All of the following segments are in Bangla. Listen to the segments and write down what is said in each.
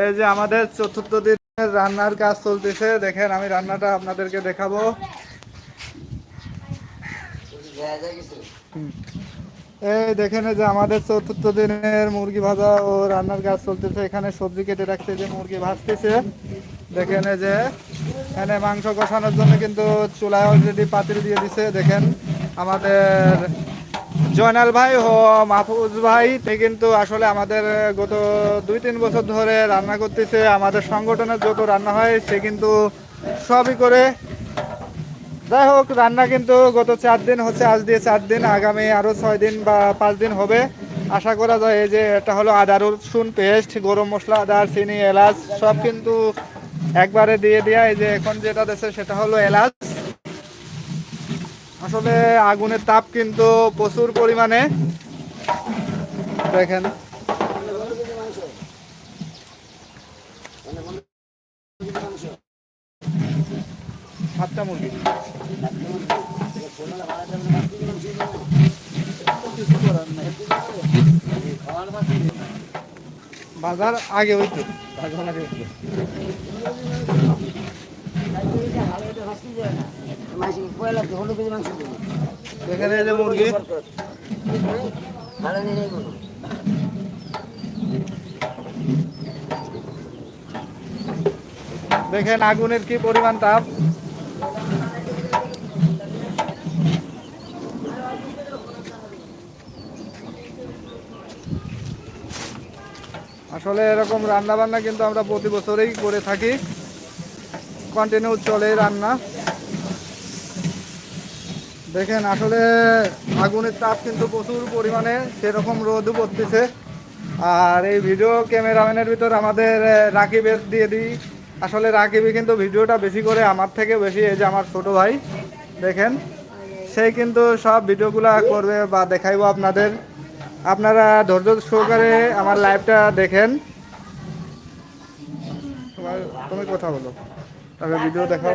এই যে আমাদের চতুর্থ দিনের রান্নার কাজ চলতেছে। দেখেন, আমি রান্নাটা আপনাদেরকে দেখাবো। এই দেখেন যে আমাদের চতুর্থ দিনের মুরগি ভাজা ও রান্নার কাজ চলতেছে। এখানে সবজি কেটে রাখছে যে মুরগি ভাজতেছে। দেখেন যে এখানে মাংস কষানোর জন্য কিন্তু চুলায় অলরেডি পাতিল দিয়ে দিছে। দেখেন, আমাদের জয়নাল ভাই ও মাহফুজ ভাই কিন্তু আসলে আমাদের গত দুই তিন বছর ধরে রান্না করতেছে, আমাদের সংগঠনের যত রান্না হয়, সে কিন্তু সবই করে। যাই হোক, রান্না কিন্তু গত চার দিন হচ্ছে, আজ দিয়ে চার দিন, আগামী আরও ছয় দিন বা পাঁচ দিন হবে। আশা করা যায় এই যে এটা হলো আদা, রসুন পেস্ট, গরম মশলা, আদা, চিনি, এলাচ, সব কিন্তু একবারে দিয়ে দেওয়া এই যে এখন যেটা দিচ্ছে, সেটা হলো এলাচ। আসলে আগুনের তাপ কিন্তু প্রচুর পরিমাণে। দেখেন। কিছু করার নাই। বাজার আগে হইতো। এখানে এই মুরগি দেখেন আগুনের কি পরিমাণ তাপ। আসলে এরকম রান্না বান্না কিন্তু আমরা প্রতি বছরেই করে থাকি। কন্টিনিউ চলে রান্না। দেখেন, আসলে আগুনের তাপ কিন্তু প্রচুর পরিমাণে, সেরকম রোদও পড়তেছে। আর এই ভিডিও ক্যামেরাম্যানের ভিতর আমাদের রাকিবের দিয়ে দিই। আসলে রাকিবই কিন্তু ভিডিওটা বেশি করে আমার থেকে বেশি, এই যে আমার ছোট ভাই, দেখেন। সেই কিন্তু সব ভিডিওগুলা করবে বা দেখাইবো আপনাদের। আপনারা ধৈর্য সহকারে আমার লাইভটা দেখেন। তুমি কথা বলো। তবে ভিডিও দেখাও।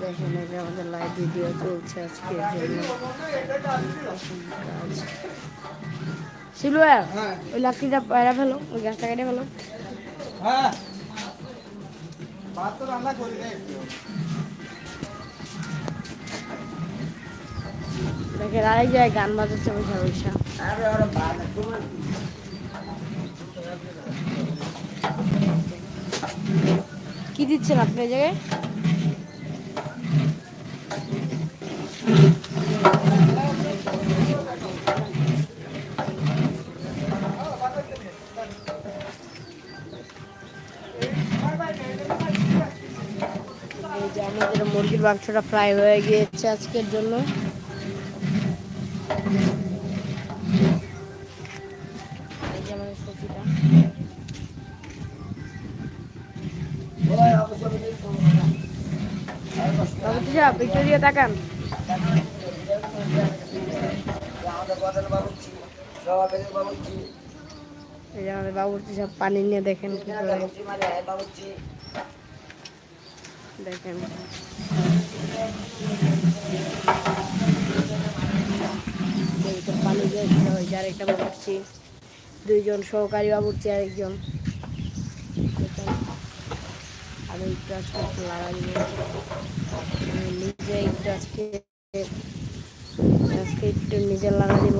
দেখেন এই যে আমাদের লাইভ ভিডিও চলছে কাজ শিলুয়া হ্যাঁ। ওই লাকড়িটা পায়রা ফেলো ওই গাছটা কেটে ফেলো। হ্যাঁ। দেখেন আরেক জায়গায় গান বাজাচ্ছে বৈশা বৈশা কি দিচ্ছেন আপনি জায়গায়? আমাদের মুরগির মাংসটা ফ্রাই হয়ে গিয়েছে আজকের জন্য। বাবুর্চি সব পানি নিয়ে দেখেন কি করে। দেখেন। পানি হয়, যার একটা বাবুর্চি। দুইজন সহকারী বাবুর্চি আরেকজন আমি একটু আজকে একটু লাগা দিব নিজে একটু আজকে আজকে একটু নিজে লাগা দিব।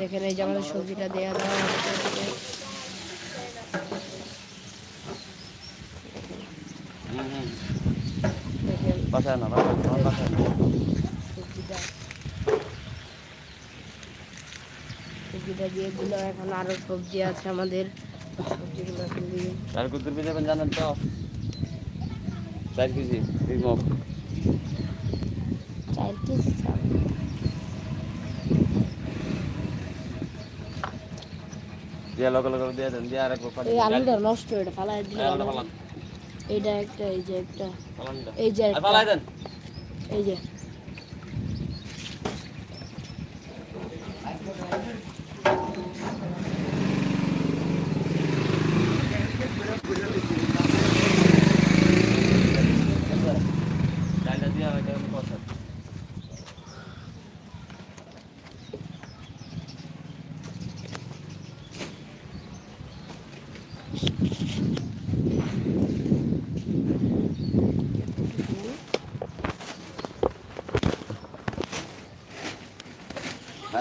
দেখেন এই যে আমাদের সবজিটা দেওয়া দেওয়া হচ্ছে। বাসায় না বাসায় না, সবজিটা দিয়ে দিল এখন আরও সবজি আছে আমাদের। সবজিগুলো দিয়ে চার কুতুর পিঠে যাবেন জানেন তো? চার কেজি দুই মগ চার কেজি চাল। দিয়ে লগে লগে দিয়ে দেন দিয়ে আর আলুটা নষ্ট এটা ফালাই দিল এই আলুটা ফালান। এইটা একটা এই যে একটা। এই যে এই যে। ডালটা দিয়ে আর একটা কথা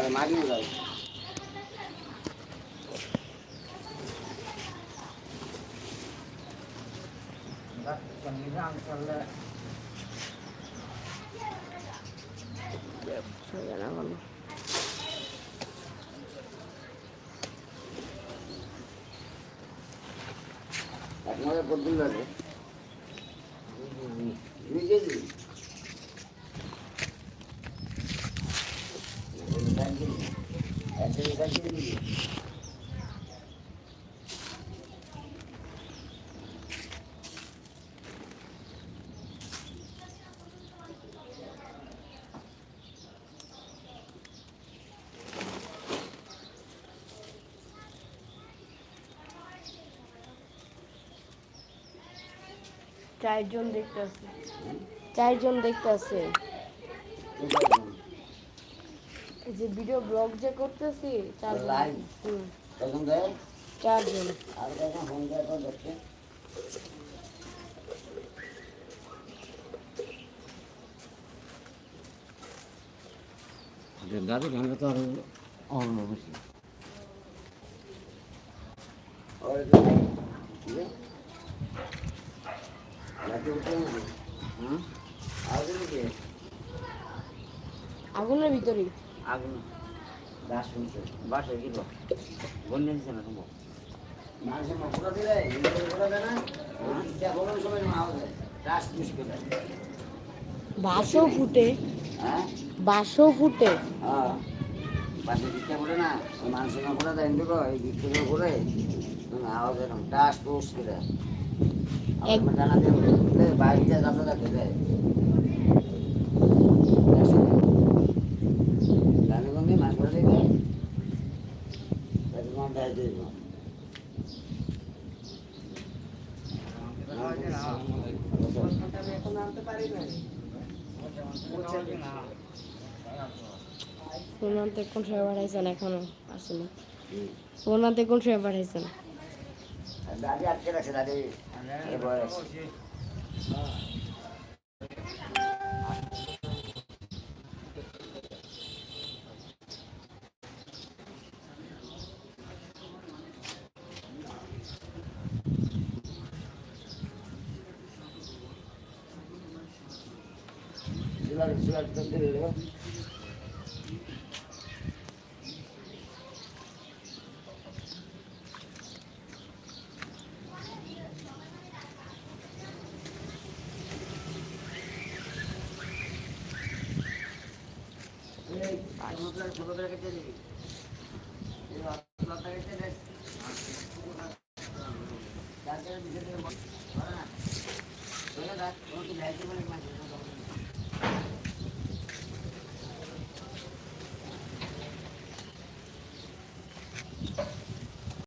আরে মাগিয়ে যাও সোজা না ভালো আপনারা কতদিন লাগে দুই কেজি এক কেজি এক কেজি দিবি? চারজন দেখতে আছে চারজন দেখতে আছে এই যে ভিডিও ব্লগ যে করতেছি Live? হুম, কখন দেয় চারজন। আর কখন ফোন দেয় তো দেখতে তো আরও অন্য বেশি। আগুনের ভিতরে আগুন। দাস শুনছে বাসে গেল বন্যা দিচ্ছে না সম্ভব মানুষের মশলা দিলে মশলা দেয় না কোনো সময় মাও দেয় দাস মুশকিল বাসও ফুটে। হ্যাঁ? বাসও ফুটে। হ্যাঁ। পাশে ভিক্ষা করে না মানুষের মশলা দেয় কিন্তু এই ভিক্ষা করে আওয়াজ এরকম দাস টুস করে। দিয়ে বাড়িতে যাতে যাতে দেয় গানে গঙ্গে মাছ ধরে দেয় তাকে মন দেয় দেব ফোন আনতে কোন সময় পাঠাইছেন এখনও? আসলে ফোন আনতে কোন সময় পাঠাইছেন দাদি আটকে রাখছে দাদি। বয়স সুগার সুগার করতে গেলে ছোট করে কেটে দিবি